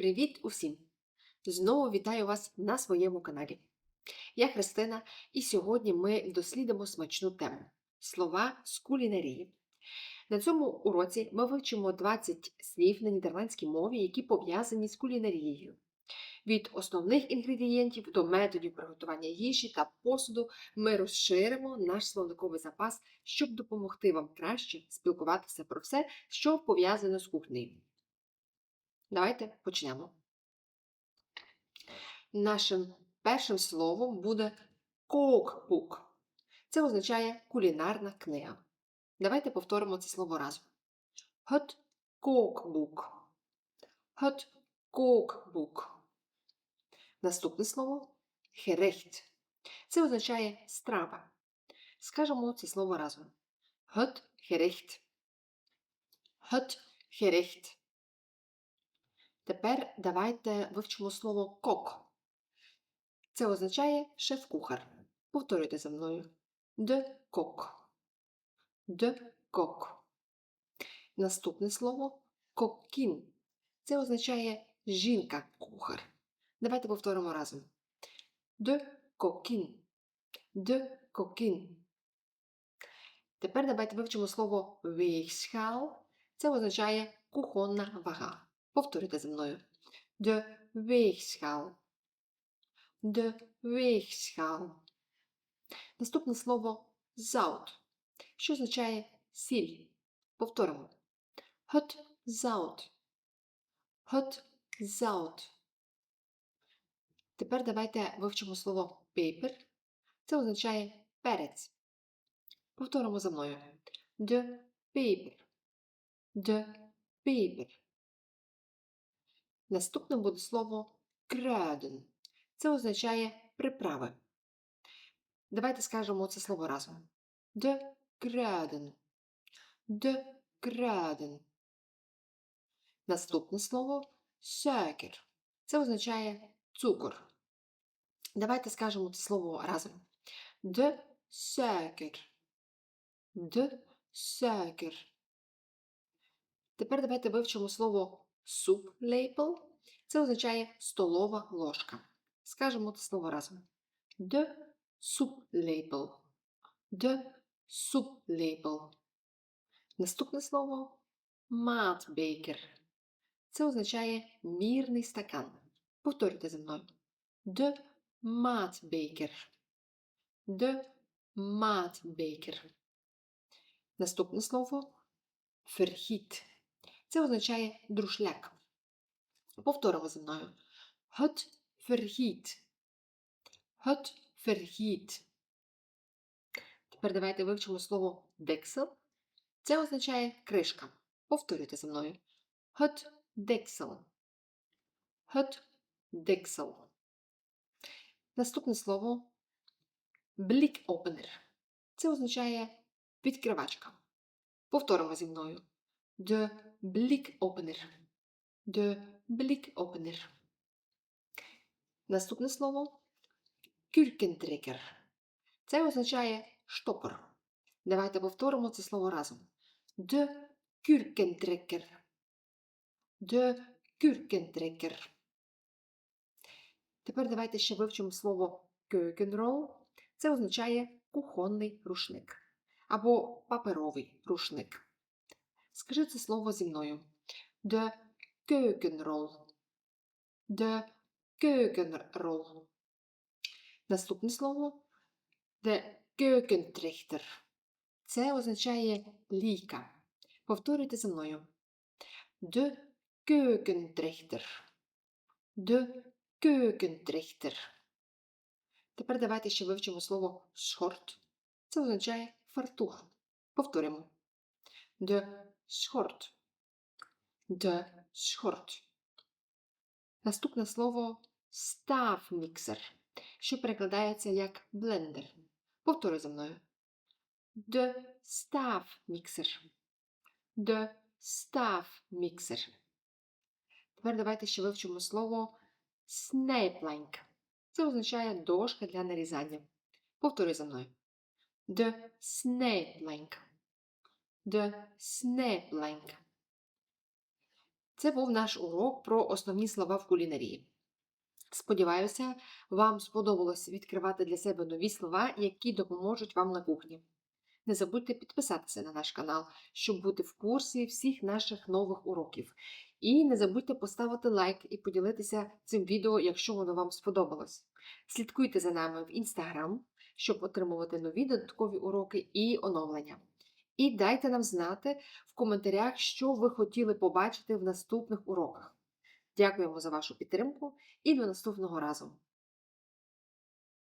Привіт усім! Знову вітаю вас на своєму каналі. Я Христина, і сьогодні ми дослідимо смачну тему слова з кулінарії. На цьому уроці ми вивчимо 20 слів на нідерландській мові, які пов'язані з кулінарією. Від основних інгредієнтів до методів приготування їжі та посуду ми розширимо наш словниковий запас, щоб допомогти вам краще спілкуватися про все, що пов'язано з кухнею. Давайте почнемо. Нашим першим словом буде коукбук. Це означає кулінарна книга. Давайте повторимо це слово разом. Het kookboek. Het kookboek. Наступне слово gerecht. Це означає страва. Скажемо це слово разом. Het gerecht. Het gerecht. Тепер давайте вивчимо слово кок. Це означає шеф-кухар. Повторюйте за мною. De кок. De кок. Наступне слово коккін. Це означає жінка-кухар. Давайте повторимо разом. De коккін. De коккін. Тепер давайте вивчимо слово weegschaal. Це означає кухонна вага. Повторюйте за мною. De weegschaal. De weegschaal. Наступне слово zout, що означає сіль. Повторимо. Het zout. Het zout. Тепер давайте вивчимо слово пейпер. Це означає перець. Повторимо за мною. De peper. De peper. Наступним буде слово краден. Це означає приправи. Давайте скажемо це слово разом. De kruiden. De kruiden. Наступне слово suiker. Це означає цукор. Давайте скажемо це слово разом. De suiker. De suiker. Тепер давайте вивчимо слово суп-лейпл. Це означає столова ложка. Скажемо це слово разом. De суп-лейпл. De суп-лейпл. Наступне слово маатбекер. Це означає мірний стакан. Повторюйте за мною. De maatbeker. De maatbeker. Наступне слово vergiet. Це означає друшляк. Повторимо за мною. Het vergiet. Het vergiet. Тепер давайте вивчимо слово дексел. Це означає кришка. Повторюйте за мною. Het deksel. Het deksel. Наступне слово блікопенер. Це означає відкривачка. Повторимо зі мною. De blikopener. De blikopener. Наступне слово кюркентрекер. Це означає штопор. Давайте повторимо це слово разом. De kurkentrekker. De kurkentrekker. Тепер давайте ще вивчимо слово кюкенрол. Це означає кухонний рушник або паперовий рушник. Скажи це слово зі мною. De keukenrol. De keukenrol. Наступне слово de keukentrechter. Це означає ліка. Повторюйте за мною. De keukentrechter. De keukentrechter. Тепер давайте ще вивчимо слово шорт. Це означає фартух. Повторимо. De schort. De schort. Наступне слово ставміксер, що перекладається як блендер. Повтори за мною. De ставміксер. De ставміксер. Тепер давайте ще вивчимо слово snijplank. Це означає дошка для нарізання. Повтори за мною. De snijplank. De snijplank. Це був наш урок про основні слова в кулінарії. Сподіваюся, вам сподобалось відкривати для себе нові слова, які допоможуть вам на кухні. Не забудьте підписатися на наш канал, щоб бути в курсі всіх наших нових уроків. І не забудьте поставити лайк і поділитися цим відео, якщо воно вам сподобалось. Слідкуйте за нами в інстаграм, щоб отримувати нові додаткові уроки і оновлення. І дайте нам знати в коментарях, що ви хотіли побачити в наступних уроках. Дякуємо за вашу підтримку і до наступного разу!